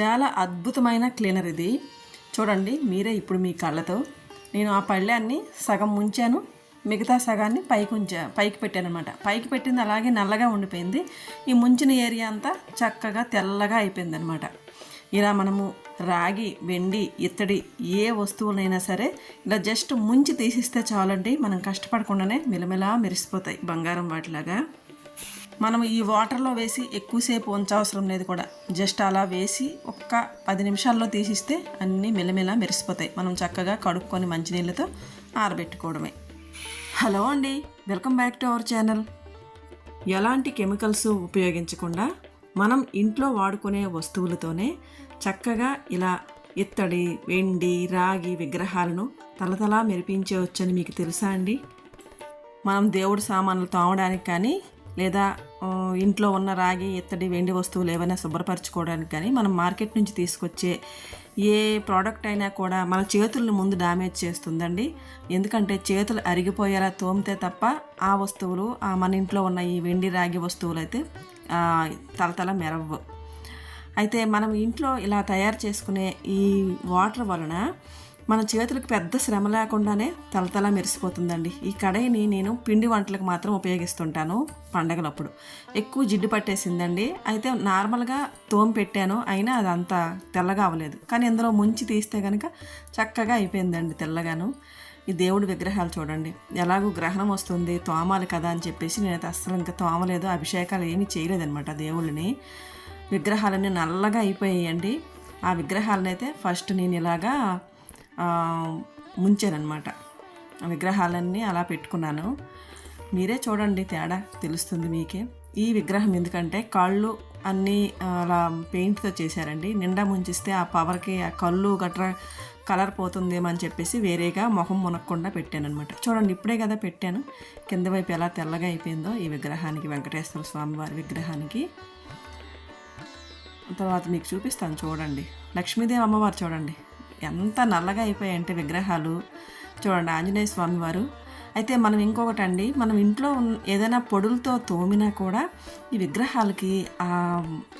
చాలా అద్భుతమైన క్లీనర్ ఇది. చూడండి మీరే ఇప్పుడు మీ కళ్ళతో. నేను ఆ పళ్ళాన్ని సగం ముంచాను. మిగతా సగాన్ని పైకి ఉంచా పైకి పెట్టాను అనమాట పైకి పెట్టింది అలాగే నల్లగా ఉండిపోయింది. ఈ ముంచిన ఏరియా అంతా చక్కగా తెల్లగా అయిపోయింది అనమాట ఇలా మనము రాగి వెండి ఇత్తడి ఏ వస్తువులైనా సరే ఇలా జస్ట్ ముంచి తీసిస్తే చాలండి. మనం కష్టపడకుండానే మెలమెలా మెరిసిపోతాయి బంగారం వాటిలాగా. మనం ఈ వాటర్లో వేసి ఎక్కువసేపు ఉంచవసరం లేదు కూడా. జస్ట్ అలా వేసి ఒక్క పది నిమిషాల్లో తీసిస్తే అన్నీ మెల్లమెల్ల మెరిసిపోతాయి. మనం చక్కగా కడుక్కొని మంచినీళ్ళతో ఆరబెట్టుకోవడమే. హలో అండి welcome back to our channel. ఎలాంటి కెమికల్స్ ఉపయోగించకుండా మనం ఇంట్లో వాడుకునే వస్తువులతోనే చక్కగా ఇలా ఇత్తడి వెండి రాగి విగ్రహాలను తలతలా మెరిపించవచ్చని మీకు తెలుసా అండి? మనం దేవుడి సామాన్లు తోమడానికి కానీ లేదా ఇంట్లో ఉన్న రాగి ఇత్తడి వెండి వస్తువులు ఏవైనా శుభ్రపరచుకోవడానికి కానీ మనం మార్కెట్ నుంచి తీసుకొచ్చే ఏ ప్రోడక్ట్ అయినా కూడా మన చేతులను ముందు డ్యామేజ్ చేస్తుందండి. ఎందుకంటే చేతులు అరిగిపోయేలా తోమితే తప్ప ఆ వస్తువులు మన ఇంట్లో ఉన్న ఈ వెండి రాగి వస్తువులు అయితే తలతల మెరవ్వు. అయితే మనం ఇంట్లో ఇలా తయారు చేసుకునే ఈ వాటర్ వలన మన చేతులకు పెద్ద శ్రమ లేకుండానే తలతల మెరిసిపోతుందండి. ఈ కడాయిని నేను పిండి వంటలకు మాత్రం ఉపయోగిస్తుంటాను పండగలప్పుడు. ఎక్కువ జిడ్డు పట్టేసిందండి. అయితే నార్మల్గా తోమి పెట్టాను అయినా అది అంత తెల్లగా అవ్వలేదు. కానీ ఇందులో ముంచి తీస్తే కనుక చక్కగా అయిపోయిందండి తెల్లగాను. ఈ దేవుడి విగ్రహాలు చూడండి. ఎలాగో గ్రహణం వస్తుంది తోమాలి కదా అని చెప్పేసి నేనైతే అస్సలు ఇంకా తోమలేదు అభిషేకాలు ఏమీ చేయలేదనమాట దేవుళ్ళని. విగ్రహాలన్నీ నల్లగా అయిపోయాయండి. ఆ విగ్రహాలనైతే ఫస్ట్ నేను ఇలాగా ఆ, ఆ విగ్రహాలన్నీ అలా పెట్టుకున్నాను. మీరే చూడండి తేడా తెలుస్తుంది మీకే. ఈ విగ్రహం ఎందుకంటే కళ్ళు అన్నీ అలా పెయింట్తో చేశారండి. నిండా ముంచిస్తే ఆ పవర్కి ఆ కళ్ళు గట్రా కలర్ పోతుందేమో అని చెప్పేసి వేరేగా మొహం మునక్కుండా పెట్టానమాట చూడండి ఇప్పుడే కదా పెట్టాను. కింద వైపు ఎలా తెల్లగా అయిపోయిందో ఈ విగ్రహానికి వెంకటేశ్వర స్వామివారి విగ్రహానికి. తర్వాత మీకు చూపిస్తాను చూడండి. లక్ష్మీదేవి అమ్మవారు చూడండి. ఎంత నల్లగా అయిపోయాయంటే విగ్రహాలు. చూడండి ఆంజనేయ స్వామి వారు. అయితే మనం ఇంకొకటి అండి మనం ఇంట్లో ఏదైనా పొడులతో తోమినా కూడా ఈ విగ్రహాలకి ఆ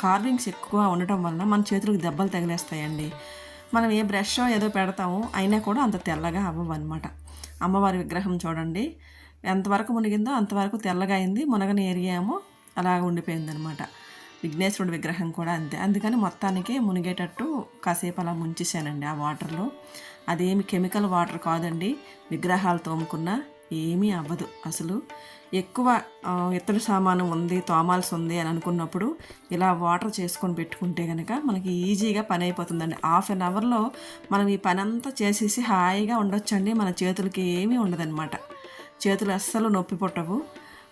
కార్వింగ్స్ ఎక్కువ ఉండటం వలన మన చేతులకు దెబ్బలు తగిలేస్తాయండి. మనం ఏ బ్రష్ ఏదో పెడతామో అయినా కూడా అంత తెల్లగా అవ్వవు అనమాట అమ్మవారి విగ్రహం చూడండి ఎంతవరకు మునిగిందో అంతవరకు తెల్లగా అయింది మునగని ఏరియామో అలాగ ఉండిపోయింది అనమాట విఘ్నేశ్వరుడి విగ్రహం కూడా అంతే. అందుకని మొత్తానికి మునిగేటట్టు కాసేపు అలా ముంచేసానండి ఆ వాటర్లో. అదేమి కెమికల్ వాటర్ కాదండి విగ్రహాలు తోముకున్నా ఏమీ అవ్వదు అసలు. ఎక్కువ ఇతడు సామాను ఉంది తోమాల్సి ఉంది అని అనుకున్నప్పుడు ఇలా వాటర్ చేసుకొని పెట్టుకుంటే కనుక మనకి ఈజీగా పని అయిపోతుందండి. హాఫ్ అన్ అవర్లో మనం ఈ పని అంతా చేసేసి హాయిగా ఉండొచ్చండి మన చేతులకి ఏమీ ఉండదన్నమాట. చేతులు అస్సలు నొప్పి పుట్టవు.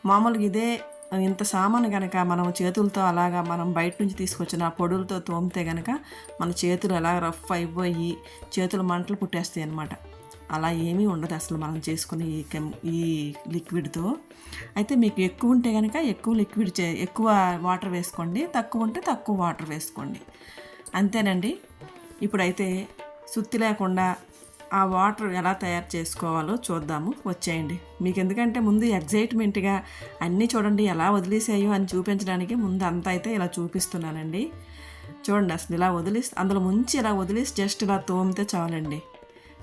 మామూలుగా ఇదే ఇంత సామాను కనుక మనం చేతులతో అలాగా మనం బయట నుంచి తీసుకొచ్చిన పొడులతో తోమితే కనుక మన చేతులు ఎలా రఫ్ అయిపోయి చేతులు మంటలు పుట్టేస్తాయి అన్నమాట. అలా ఏమీ ఉండదు అసలు మనం చేసుకునే ఈ కెమ్ ఈ లిక్విడ్తో అయితే మీకు ఎక్కువ ఉంటే కనుక ఎక్కువ లిక్విడ్ చే ఎక్కువ వాటర్ వేసుకోండి తక్కువ ఉంటే తక్కువ వాటర్ వేసుకోండి. అంతేనండి. ఇప్పుడైతే సుత్తి లేకుండా ఆ వాటర్ ఎలా తయారు చేసుకోవాలో చూద్దాము. వచ్చేయండి. మీకు ఎందుకంటే ముందు ఎగ్జైట్మెంట్గా అన్నీ చూడండి ఎలా వదిలేసాయో అని చూపించడానికి ముందు అంతా అయితే ఇలా చూపిస్తున్నానండి. చూడండి అసలు ఇలా వదిలేసి అందులో ముంచి ఇలా వదిలేసి జస్ట్ ఇలా తోమితే చాలండి.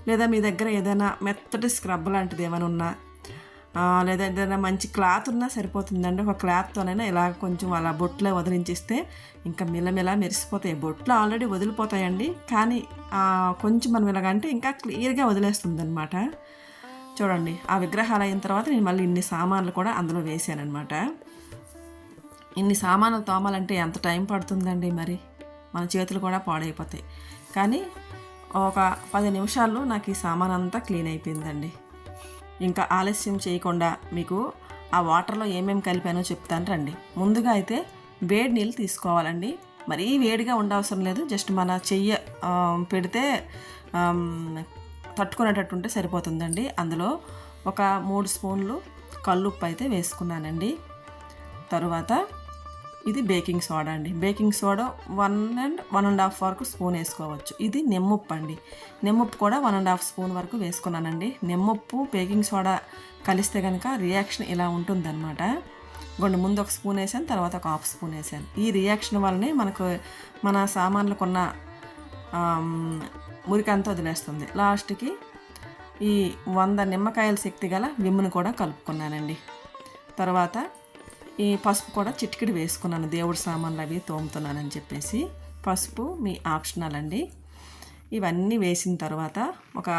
లేదా మీ దగ్గర ఏదైనా మెత్తటి స్క్రబ్ లాంటిది ఏమైనా ఉన్నా లేదా ఏదైనా మంచి క్లాత్ ఉన్నా సరిపోతుందండి. ఒక క్లాత్తోనైనా ఇలా కొంచెం అలా బొట్లో వదిలించిస్తే ఇంకా మిలమిల మెరిసిపోతాయి. బొట్లు ఆల్రెడీ వదిలిపోతాయండి. కానీ కొంచెం మనం ఇలాగంటే ఇంకా క్లియర్గా వదిలేస్తుంది అనమాట చూడండి ఆ విగ్రహాలు అయిన తర్వాత నేను మళ్ళీ ఇన్ని సామాన్లు కూడా అందులో వేసానమాట ఇన్ని సామాన్లు తోమాలంటే ఎంత టైం పడుతుందండి మరి? మన చేతులు కూడా పాడైపోతాయి. కానీ ఒక పది నిమిషాల్లో నాకు ఈ సామాన్ అంతా క్లీన్ అయిపోయిందండి. ఇంకా ఆలస్యం చేయకుండా మీకు ఆ వాటర్లో ఏమేమి కలిపానో చెప్తాను రండి. ముందుగా అయితే వేడి నీళ్ళు తీసుకోవాలండి. మరీ వేడిగా ఉండవసరం లేదు. జస్ట్ మన చెయ్యి పెడితే తట్టుకునేటట్టు ఉంటే సరిపోతుందండి. అందులో ఒక మూడు స్పూన్లు కల్లుప్పు అయితే వేసుకున్నానండి. తరువాత ఇది బేకింగ్ సోడా అండి. Baking soda one and one and half వరకు స్పూన్ వేసుకోవచ్చు. ఇది నిమ్మప్పు అండి. నిమ్మప్పు కూడా వన్ అండ్ హాఫ్ స్పూన్ వరకు వేసుకున్నానండి. నిమ్మప్పు బేకింగ్ సోడా కలిస్తే కనుక రియాక్షన్ ఇలా ఉంటుందన్నమాట. గొండు ముందు ఒక స్పూన్ వేసాను తర్వాత ఒక హాఫ్ స్పూన్ వేసాను. ఈ రియాక్షన్ వల్లనే మనకు మన సామాన్లకు ఉన్న మురికంతా వదిలేస్తుంది. లాస్ట్కి ఈ వంద నిమ్మకాయల శక్తి గల విమ్మును కూడా కలుపుకున్నానండి. తర్వాత ఈ పసుపు కూడా చిటికిడి వేసుకున్నాను. దేవుడి సామాన్లు అవి తోముతున్నానని చెప్పేసి పసుపు మీ ఆప్షనల్ అండి ఇవన్నీ వేసిన తర్వాత ఒక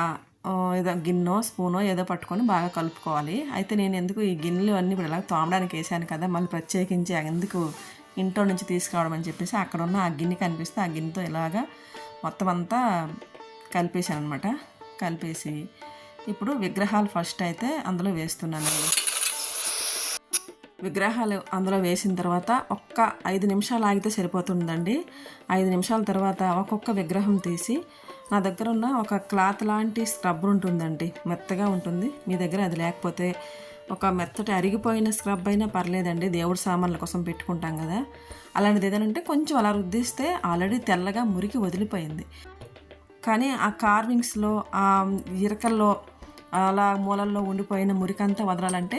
ఏదో గిన్నె స్పూనో ఏదో పట్టుకొని బాగా కలుపుకోవాలి. అయితే నేను ఎందుకు ఈ గిన్నెలు అన్నీ ఇప్పుడు ఇలా తోమడానికి వేసాను కదా మళ్ళీ ప్రత్యేకించి ఎందుకు ఇంట్లో నుంచి తీసుకురావడం అని చెప్పేసి అక్కడ ఉన్న ఆ గిన్నె కనిపిస్తే ఆ గిన్నెతో ఇలాగా మొత్తం అంతా కలిపేసాను అనమాట కలిపేసి ఇప్పుడు విగ్రహాలు ఫస్ట్ అయితే అందులో వేస్తున్నానండి. విగ్రహాలు అందులో వేసిన తర్వాత ఒక్క ఐదు నిమిషాలు ఆగితే సరిపోతుందండి. ఐదు నిమిషాల తర్వాత ఒక్కొక్క విగ్రహం తీసి నా దగ్గర ఉన్న ఒక క్లాత్ లాంటి స్క్రబ్బర్ ఉంటుందండి. మెత్తగా ఉంటుంది. మీ దగ్గర అది లేకపోతే ఒక మెత్తటి అరిగిపోయిన స్క్రబ్ అయినా పర్లేదండి. దేవుడి సామాన్ల కోసం పెట్టుకుంటాం కదా. అలాంటిది ఏదైనా ఉంటే కొంచెం అలా రుద్దిస్తే ఆల్రెడీ తెల్లగా మురికి వదిలిపోయింది. కానీ ఆ కార్వింగ్స్లో ఆ ఇరకల్లో అలా మూలల్లో ఉండిపోయిన మురికంతా వదలాలంటే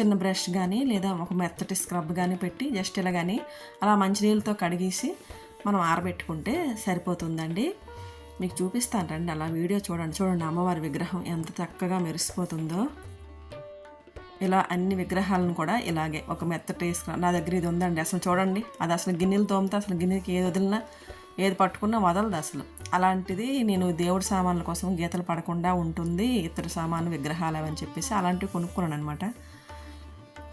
చిన్న బ్రష్ కానీ లేదా ఒక మెత్తటి స్క్రబ్ కానీ పెట్టి జస్ట్ ఇలా కానీ అలా మంచినీళ్ళతో కడిగేసి మనం ఆరబెట్టుకుంటే సరిపోతుందండి. మీకు చూపిస్తాను రండి అలా వీడియో చూడండి. చూడండి అమ్మవారి విగ్రహం ఎంత చక్కగా మెరిసిపోతుందో. ఇలా అన్ని విగ్రహాలను కూడా ఇలాగే ఒక మెత్తటి స్క్రబ్ నా దగ్గర ఇది ఉందండి. అసలు చూడండి అది అసలు గిన్నెలు తోమితే అసలు గిన్నెకి ఏది వదిలినా ఏది పట్టుకున్నా వదలదు అసలు. అలాంటిది నేను దేవుడి సామాన్ల కోసం గీతలు పడకుండా ఉంటుంది ఇతర సామాను విగ్రహాలు అవని చెప్పేసి అలాంటివి కొనుక్కున్నాను అనమాట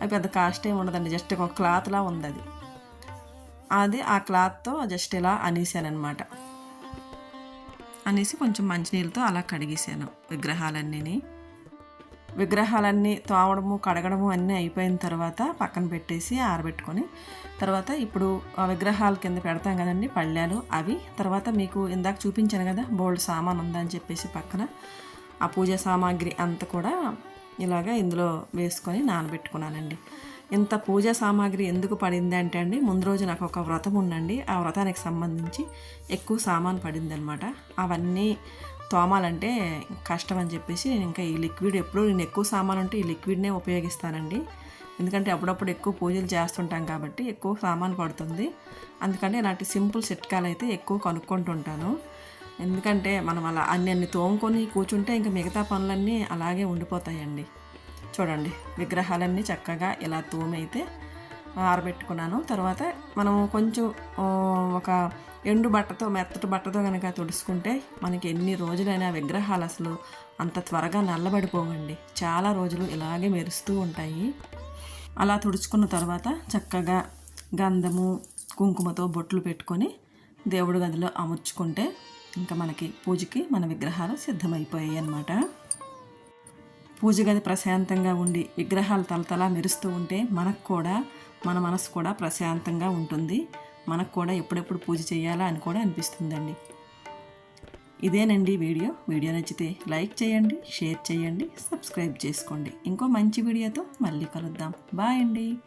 అవి పెద్ద కాస్ట్ ఏమి ఉండదండి జస్ట్ ఒక క్లాత్లా ఉంది అది. అది ఆ క్లాత్తో జస్ట్ ఇలా అనేసాను అనమాట అనేసి కొంచెం మంచినీళ్ళతో అలా కడిగేసాను విగ్రహాలన్నీని. విగ్రహాలన్నీ తోమడము కడగడము అన్నీ అయిపోయిన తర్వాత పక్కన పెట్టేసి ఆరబెట్టుకొని తర్వాత ఇప్పుడు ఆ విగ్రహాల కింద పెడతాం కదండి పళ్ళాలు అవి. తర్వాత మీకు ఇందాక చూపించాను కదా బోల్డ్ సామాన్ ఉందని చెప్పేసి పక్కన ఆ పూజ సామాగ్రి అంతా కూడా ఇలాగ ఇందులో వేసుకొని నానబెట్టుకున్నానండి. ఇంత పూజ సామాగ్రి ఎందుకు పడింది అంటే అండి ముందు రోజు నాకు ఒక వ్రతం ఉండండి ఆ వ్రతానికి సంబంధించి ఎక్కువ సామాన్ పడింది అనమాట అవన్నీ తోమాలంటే కష్టం అని చెప్పేసి నేను ఇంకా ఈ లిక్విడ్ ఎప్పుడు నేను ఎక్కువ సామాన్ ఉంటే ఈ లిక్విడ్నే ఉపయోగిస్తానండి. ఎందుకంటే అప్పుడప్పుడు ఎక్కువ పూజలు చేస్తుంటాం కాబట్టి ఎక్కువ సామాన్ పడుతుంది. అందుకని ఇలాంటి సింపుల్ చిట్కాలు అయితే ఎక్కువ కనుక్కుంటుంటాను. ఎందుకంటే మనం అలా అన్ని అన్ని తోముకొని కూర్చుంటే ఇంకా మిగతా పనులన్నీ అలాగే ఉండిపోతాయండి. చూడండి విగ్రహాలన్నీ చక్కగా ఇలా తోమైతే ఆరబెట్టుకున్నాను. తర్వాత మనం కొంచెం ఒక ఎండు బట్టతో మెత్తటి బట్టతో కనుక తుడుచుకుంటే మనకి ఎన్ని రోజులైనా విగ్రహాలు అసలు అంత త్వరగా నల్లబడిపోవండి. చాలా రోజులు ఇలాగే మెరుస్తూ ఉంటాయి. అలా తుడుచుకున్న తర్వాత చక్కగా గంధము కుంకుమతో బొట్లు పెట్టుకొని దేవుడి గదిలో అమర్చుకుంటే ఇంకా మనకి పూజకి మన విగ్రహాలు సిద్ధమైపోయాయి అన్నమాట. పూజ గది ప్రశాంతంగా ఉండి విగ్రహాలు తలతలా మెరుస్తూ ఉంటే మనకు కూడా మన మనసు కూడా ప్రశాంతంగా ఉంటుంది. మనకు కూడా ఎప్పుడెప్పుడు పూజ చేయాలా అని కూడా అనిపిస్తుందండి. ఇదేనండి వీడియో. వీడియో నచ్చితే లైక్ చేయండి షేర్ చేయండి సబ్స్క్రైబ్ చేసుకోండి. ఇంకో మంచి వీడియోతో మళ్ళీ కలుద్దాం. బాయ్ అండి.